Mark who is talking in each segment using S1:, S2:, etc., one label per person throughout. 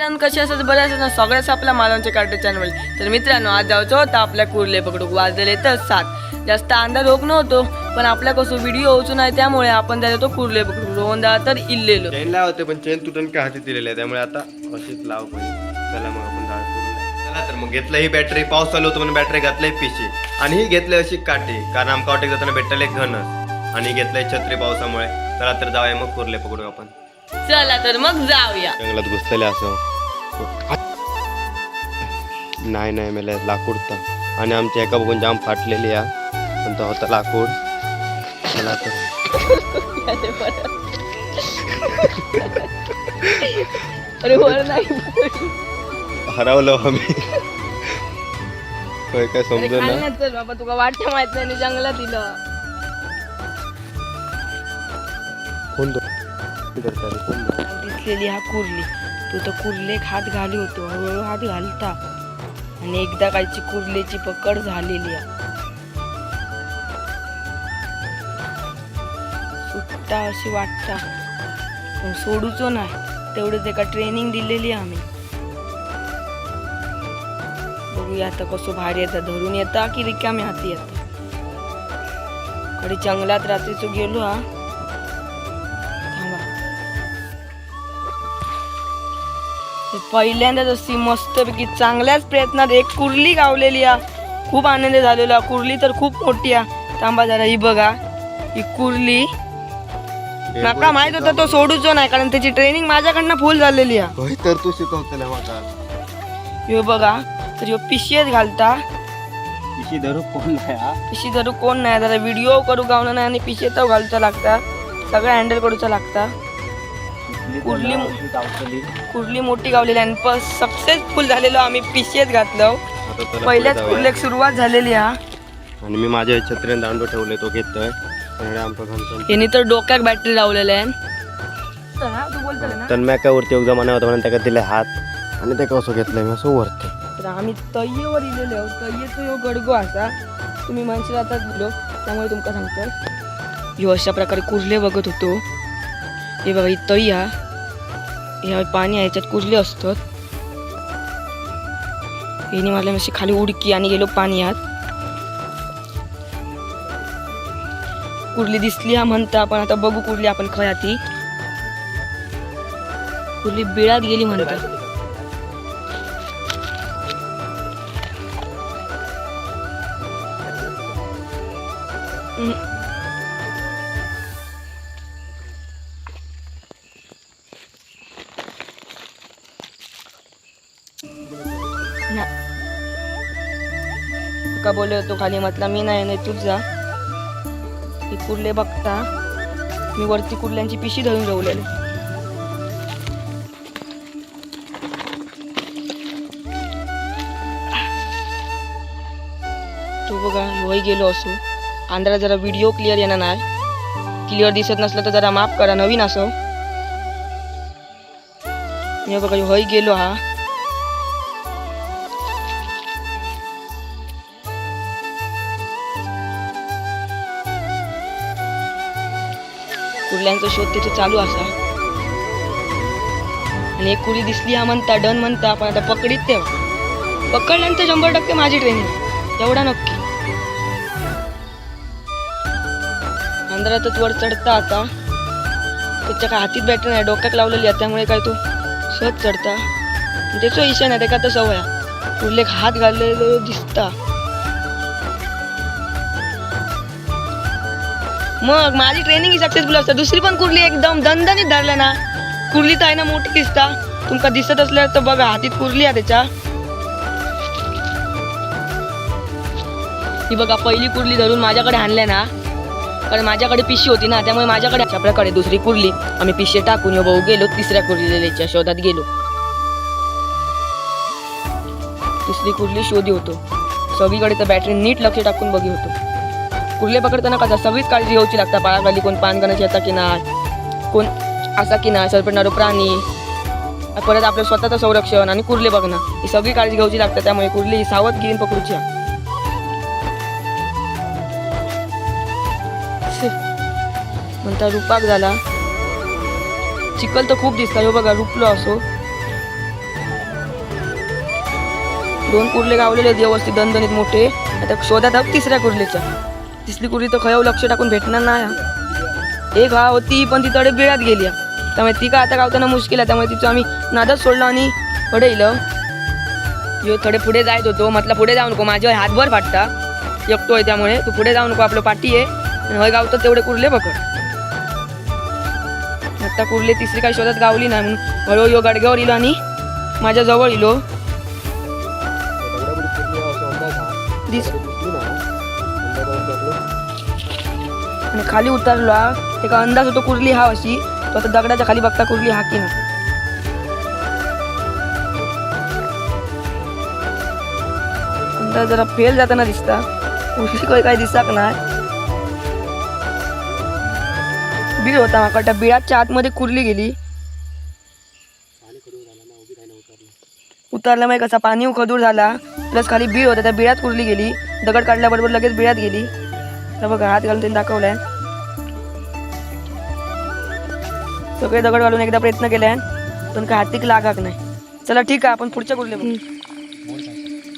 S1: मित्रांनो कसे असतात बरं असतात. ना सगळ्याच आपल्या मालांच्या कार्टे चॅनल तर मित्रांनो आज जायचं होतं आपल्या कुर्ले पकडू वाजलेले तर सात. जास्त अंदाज होत नव्हतो पण आपल्या कसं व्हिडिओ होतो नाही त्यामुळे आपण जायचो कुर्ले पकडू रोहनदा तर इल्लेलो.
S2: चेन लावते पण चेन तुटून काय हाती दिलेली आहे. त्यामुळे आता अशीच लाव पाहिजे चला मग आपण जाळ. चला तर मग घेतलं ही बॅटरी पाऊस चालू होतो म्हणून बॅटरी घातलंय पिशी. आणि ही घेतली अशी काठी. कारण आमका वाटेक जाताना भेटले घनच आणि घेतलंय छत्री पावसामुळे. चला तर जाऊया मग कुर्ले पकडू आपण.
S1: चला तर मग जाऊया.
S2: जंगलात घुसलेले असं. नाही नाही मेले लाकूड तर. आणि आमच्या एका बघून जाम फाटलेली आहे. पण तो होता लाकूड. चला तर.
S1: नाही
S2: हरवलो आम्ही. काय
S1: अरे
S2: समजू ना?
S1: खाण्यात चल बाबा तुका वाटतं माहीत नाही जंगलात दिलं.
S2: कोण काय?
S1: दिसलेली हा कुर्ली. तू तर कुर्लेक हात घाली होतो हळूहळू हात घालता. आणि एकदा कायची कुर्लेची पकड झालेली आहे. सुट्टा अशी वाटता. पण सोडूचो नाही तेवढंच एका ट्रेनिंग दिलेली आम्ही. बघूया आता कसं भारी येतं धरून येता की रिकामी हाती येता कडे जंगलात रात्रीचो गेलो हा? पहिल्यांदाच अशी मस्तपैकी चांगल्याच प्रयत्नात एक कुर्ली गावलेली आ. खूप आनंद झालेला कुर्ली तर खूप मोठी आ. थांबा जरा ही बघा. ही कुर्ली. माका माहीत होतं तो सोडूचो नाही कारण त्याची ट्रेनिंग माझ्याकडनं फुल झालेली आ.
S2: होय तर तू शिकवतले
S1: बघा तर ह्यो पिशयेत घालता.
S2: इशी धरू कोण नाही
S1: पिशी धरू कोण नाही? जरा व्हिडिओ करू गावना नाही आणि पिशेत घालचा लागता. सगळं हँडल करूचा लागता. कुर्ली कुर्ली मोठी गावलेली आणि सक्सेसफुल झालेलो आम्ही पिशेत घातलो
S2: चला
S1: पहिल्याच. कुर्लेक सुरुवात झालेली हा.
S2: आणि मी माझ्या छत्रीने दांडो ठेवले तो घेतोय.
S1: यांनी तर डोक्यात बॅटरी लावलेल्या आहे. तू बोलतोय ना.
S2: तर मी काय वरती एक जमाना होता म्हणून त्याला दिले हात. आणि ते कसं घेतलंय? मी असं वरती.
S1: तर आम्ही तय्येवर इलेले आहोत तय्येचो ह्यो गडगो असा. तुम्ही म्हणशील आता दिलो त्यामुळे तुमका सांगतो ह्यो अशा प्रकारे कुर्ले बघत होतो. हे बघा ही तई हा ह्या पाणी आहे याच्यात कुजले असतात. हिने मला मशी खाली उडकी आणि गेलो पाण्यात कुर्ली दिसली हा म्हणता आपण. आता बघू कुर्ली आपण खया ती. कुर्ली बिळात गेली म्हणता. हम्म. का बोलले होतो खाली? म्हटला मी नाही नाही तूच जा. ही कुर्ले बघता. मी वरती कुर्ल्यांची पिशी धरून ठेवलेली तू बघा होई गेलो असो. आंध्रा जरा व्हिडिओ क्लिअर येणार नाही. क्लिअर दिसत नसलं तर जरा माफ करा नवीन असो. मी बघा होई गेलो हा. कुर्ल्यांचा शोध तिथे चालू असा. आणि एक कुरी दिसली हा म्हणता डन म्हणता पण आता पकडीत तेव्हा. पकडल्यानंतर शंभर टक्के माझी ट्रेनिंग एवढा नक्की. अंधारातच वर चढता आता. त्याच्या काय हातीत बॅटरी नाही डोक्यात लावलेली आहे त्यामुळे काय तो सहज चढता. त्याचो इशा नाही त्याका तर सवय आहे. उल्लेख हात घाललेले दिसता. मग माझी ट्रेनिंग ही सक्सेसफुल असता. दुसरी पण कुर्ली एकदम दणदणीत धरल्या ना. कुर्ली तर आहे ना मोठी दिसता. तुमका दिसत असल्यावर तर बघा हातीत कुर्ली आहे त्याच्या. ही बघा पहिली कुर्ली धरून माझ्याकडे आणल्या ना. कारण माझ्याकडे पिशी होती ना त्यामुळे माझ्याकडे आपल्याकडे दुसरी कुर्ली आम्ही पिशे टाकून यो भाऊ गेलो तिसऱ्या कुर्लीच्या शोधात गेलो. तिसरी कुर्ली शोधी होतो. सगळीकडे तर बॅटरी नीट लक्ष टाकून बघी होतो. कुर्ले पकडताना कसं सगळीच काळजी घ्यायची लागता पाळाखाली कोण पान करण्याची येता की नाही? कोण असा की नाही? सरपडणारो प्राणी? परत आपलं स्वतःचं संरक्षण आणि कुर्ले बघणं. ही सगळी काळजी घ्यायची लागतात त्यामुळे कुर्ली ही सावधगिरी पकडूची. म्हणता रुपाक झाला. चिखल तर खूप दिसता हो बघा रुपलो असो. दोन कुर्ले गावलेले व्यवस्थित दणदणीत मोठे. आता शोधात तिसऱ्या कुर्लेच्या तिसरी कुर्ली तर खयाव लक्ष टाकून भेटणार नाही हा. एक हा होती पण ती तडे बिळात गेली हा. त्यामुळे ती काय आता गावताना मुश्किल आहे. त्यामुळे तिचं आम्ही नादच सोडलो आणि पुढे येलो यो थोडे पुढे जायत होतो म्हटलं पुढे जाऊ नको. माझ्यावर हातभर फाटता एकटोय त्यामुळे. तू पुढे जाऊ नको. आपलं पाठी आहे. आणि हय गावतात तेवढे कुर्ले पकड आता कुर्ले तिसरी काही शोधात गावली नाही. म्हणून हळूहळू यो गाडग्यावर इलो आणि माझ्या जवळ इलो. दिस आणि खाली उतरलो एका अंदाज होतो कुर्ली हा अशी तो आता दगडाच्या खाली बघता कुर्ली हा की ना अंदाज जरा फेल जाताना दिसता. उशी काही काही दिसत नाही. बीळ होता माका बिळाच्या आतमध्ये कुर्ली गेली. उतरल्यामुळे कसा पाणी उखदूर झाला प्लस खाली बीळ होता त्या बिळात कुर्ली गेली. दगड काढल्याबरोबर लगेच बिळ्यात गेली. तर बघा हात घालून त्यांनी दाखवलाय. सगळे दगड घालून एकदा प्रयत्न केलाय पण काय हातीक लागाक नाही. चला ठीक आहे आपण पुढच्या कुठले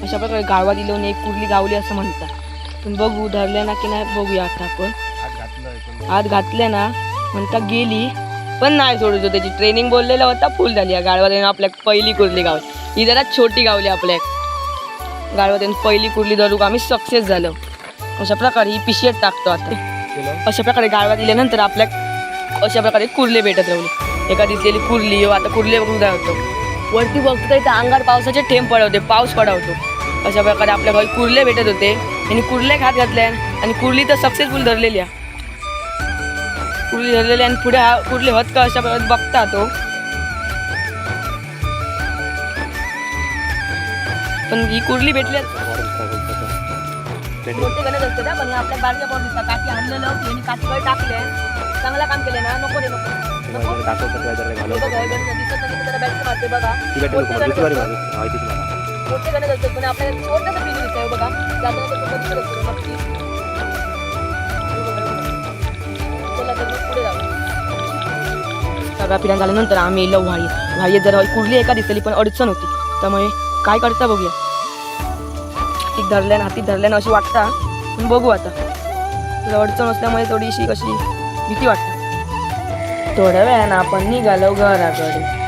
S1: अशा प्रकारे गावा दिलं एक कुठली गावली असं म्हणतात. पण बघू धरल्या ना की नाही बघूया आता आपण. हात घातले ना म्हणता गेली पण नाही सोडू त्याची ट्रेनिंग बोललेला होता फुल झाली. गाळवात येऊन आपल्या पहिली कुर्ली गावली. ही जरा छोटी गावली आपल्या. गाळवात येऊन पहिली कुर्ली धरू आम्ही सक्सेस झालो. अशा प्रकारे ही पिशेत टाकतो आता. अशा प्रकारे गाळवात दिल्यानंतर आपल्या अशा प्रकारे कुर्ले भेटत राहिले एका दिसलेली कुर्ली आता कुर्ले बघून काय होतो वरती बघतो इथं अंगार पावसाचे थेंब पडवते पाऊस पडवतो. अशा प्रकारे आपल्या घरी कुर्ले भेटत होते. आणि कुर्ले खात घातले आणि कुर्ली तर सक्सेसफुल धरलेली आहे. कुर्ली धरलेली आणि पुढे हा कुर्ली होत का अशा प्रकारे बघता तो. पण ही कुर्ली भेटली मोठे गणत असते ना पण आपल्या बारक्या पाऊस दिसतात. काठी आणलेलं यांनी काठीवर टाकले. चांगला काम केलं ना नको रे नको. बघा, हे गणित दिसत नाही तर त्याला बॅटरी मारते बघा. मोठे गणित असतात. मोठे गणित असतात पण आपल्याला छोटंसं पिलू दिसतं हे बघा. त्यातून तो कधी करत असतो, नक्की. हे बघा, हे बघा. चला तर मग पुढे जाऊ. सगळा फिरायला झाल्यानंतर आम्ही येलो व्हाई जर कुर्ली एका दिसली पण अडचण होती. त्यामुळे काय करता बघूया. हातीत धरल्यानं हातीत धरल्यानं अशी वाटता. पण बघू आता. अडचण असल्यामुळे थोडीशी कशी भीती वाटते. थोड्या वेळानं आपण निघालो घराकडे.